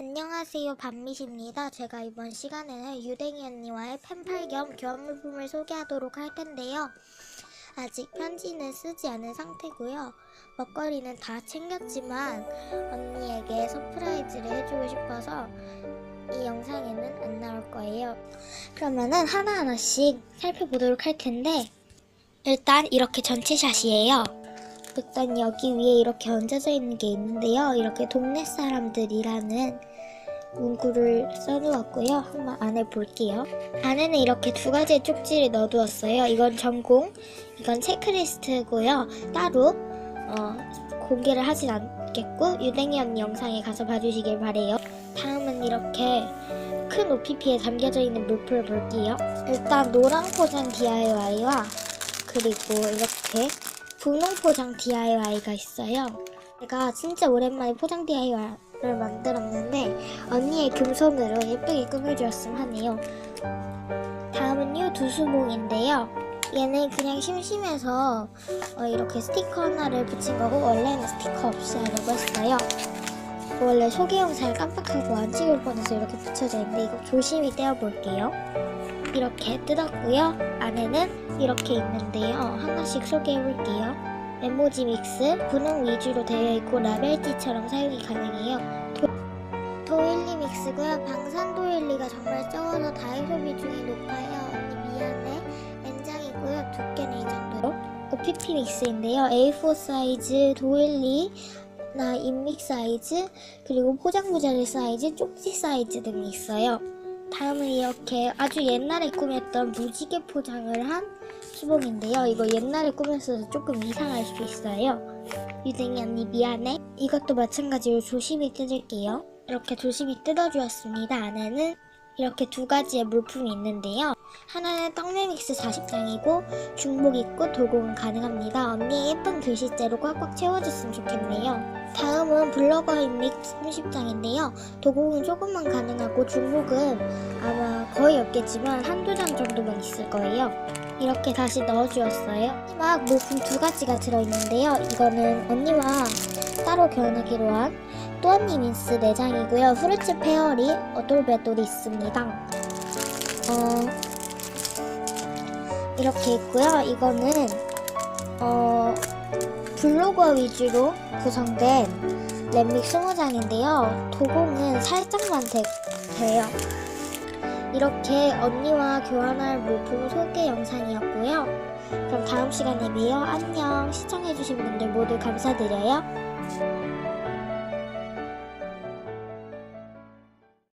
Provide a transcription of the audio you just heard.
안녕하세요 반미입니다. 제가 이번 시간에는 유댕이 언니와의 펜팔 겸 교환 물품을 소개하도록 할 텐데요. 아직 편지는 쓰지 않은 상태고요. 먹거리는 다 챙겼지만 언니에게 서프라이즈를 해주고 싶어서 이 영상에는 안 나올 거예요. 그러면은 하나하나씩 살펴보도록 할 텐데 일단 이렇게 전체 샷이에요. 일단 여기 위에 이렇게 얹어져 있는 게 있는데요. 이렇게 동네 사람들이라는 문구를 써두었고요. 한번 안에 볼게요. 안에는 이렇게 두 가지의 쪽지를 넣어두었어요. 이건 전공, 이건 체크리스트고요. 따로 어, 공개를 하진 않겠고 유댕이 언니 영상에 가서 봐주시길 바래요. 다음은 이렇게 큰 OPP에 담겨져 있는 물품을 볼게요. 일단 노랑 포장 DIY와 그리고 이렇게 분홍 포장 DIY가 있어요. 제가 진짜 오랜만에 포장 DIY를 만들었는데 언니의 금손으로 예쁘게 꾸며주었으면 하네요. 다음은요 두수봉인데요. 얘는 그냥 심심해서 어, 이렇게 스티커 하나를 붙인 거고 원래는 스티커 없이 하려고 했어요. 원래 소개 영상을 깜빡하고 안 찍을 뻔해서 이렇게 붙여져 있는데 이거 조심히 떼어볼게요. 이렇게 뜯었고요. 안에는 이렇게 있는데요. 하나씩 소개해볼게요. 메모지 믹스, 분홍 위주로 되어 있고 라벨지처럼 사용이 가능해요. 도, 도일리 믹스고요. 방산 도일리가 정말 적어서 다이소 비중이 높아요. 언니 미안해. 맨장이고요. 두께는 이 정도로. OPP 믹스인데요. A4 사이즈, 도일리, 나 인믹 사이즈, 그리고 포장부자리 사이즈, 쪽지 사이즈 등이 있어요. 다음은 이렇게 아주 옛날에 꾸몄던 무지개 포장을 한 수봉인데요. 이거 옛날에 꾸몄어서 조금 이상할 수 있어요. 유댕이 언니 미안해. 이것도 마찬가지로 조심히 뜯을게요. 이렇게 조심히 뜯어주었습니다. 안에는 이렇게 두 가지의 물품이 있는데요. 하나는 떡메 믹스 40장이고 중복 있고 도공은 가능합니다. 언니의 예쁜 글씨체로 꽉꽉 채워줬으면 좋겠네요. 다음은 블로거 믹스 30장인데요. 도공은 조금만 가능하고 중복은 아마 거의 없겠지만 한두 장 정도만 있을 거예요. 이렇게 다시 넣어주었어요. 마지막 물품 두 가지가 들어있는데요. 이거는 언니와 따로 교환하기로 한 또언니 민스 4장이고요. 후르츠 페어리 어돌베돌이 있습니다. 어, 이렇게 있고요. 이거는 어, 블로거 위주로 구성된 랩믹 20장인데요. 도공은 살짝만 돼, 돼요. 이렇게 언니와 교환할 물품 소개 영상이었고요. 그럼 다음 시간에 봬요. 안녕. 시청해주신 분들 모두 감사드려요.